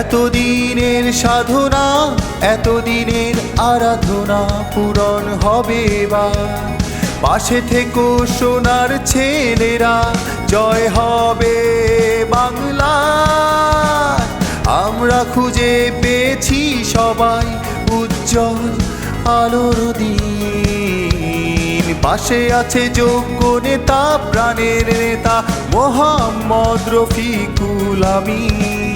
এতদিনের সাধনা, এতদিনের আরাধনা পূরণ হবে বা পাশে থেকো সোনার ছেলেরা, জয় হবে বাংলা। আমরা খুঁজে পেয়েছি সবাই উজ্জ্বল আলোর দিন। পাশে আছে যোগ্য নেতা, প্রাণের নেতা, মোহাম্মদ রফিকুল আমিন।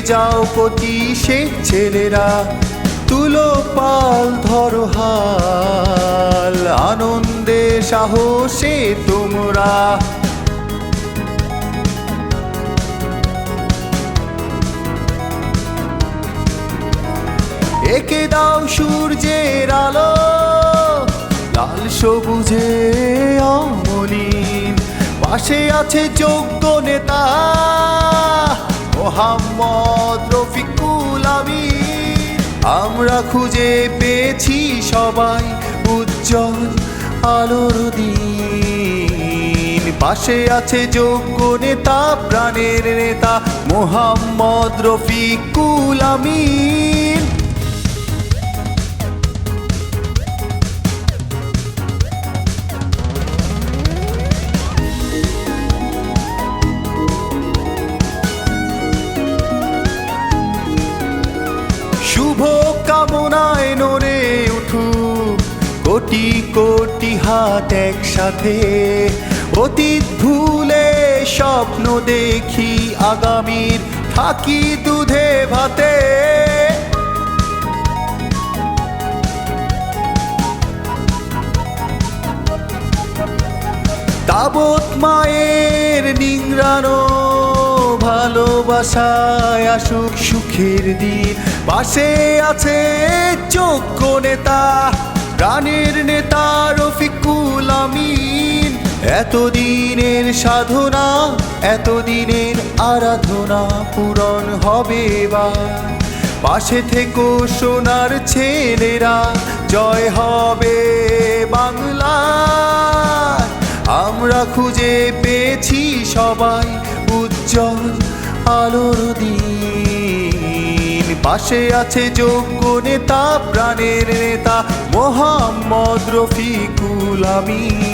যাও প্রতি শেখ ছেলেরা, তুলো পাল, ধরো হাল। আনন্দে, সাহসে তোমরা। একে দাও সূর্যের আলো, লাল সবুজে অমলিন। পাশে আছে যোগ্য নেতা মোহাম্মদ রফিকুল আমির আমরা খুঁজে পেয়েছি সবাই উজ্জ্বল আলোর দিন। পাশে আছে যোগ্য নেতা, প্রাণের নেতা মোহাম্মদ রফিকুল আমিন। কোটি কোটি হাত একসাথে। অতীত ভুলে স্বপ্ন দেখি আগামীর থাকি দুধে ভাতে। তাবত মায়ের নিংরানো ভালোবাসায় আসুক সুখের দিন। পাশে আছে যোগ্য নেতা। প্রাণের নেতা রফিকুল আমিন, এতদিনের সাধনা, এতদিনের আরাধনা পূরণ হবে বা পাশে থেকো সোনার ছেলেরা, জয় হবে বাংলা। আমরা খুঁজে পেয়েছি সবাই উজ্জ্বল আলোর দিন। পাশে আছে যোগ্য নেতা প্রাণের নেতা মোহাম্মদ রফিকুল আমিন।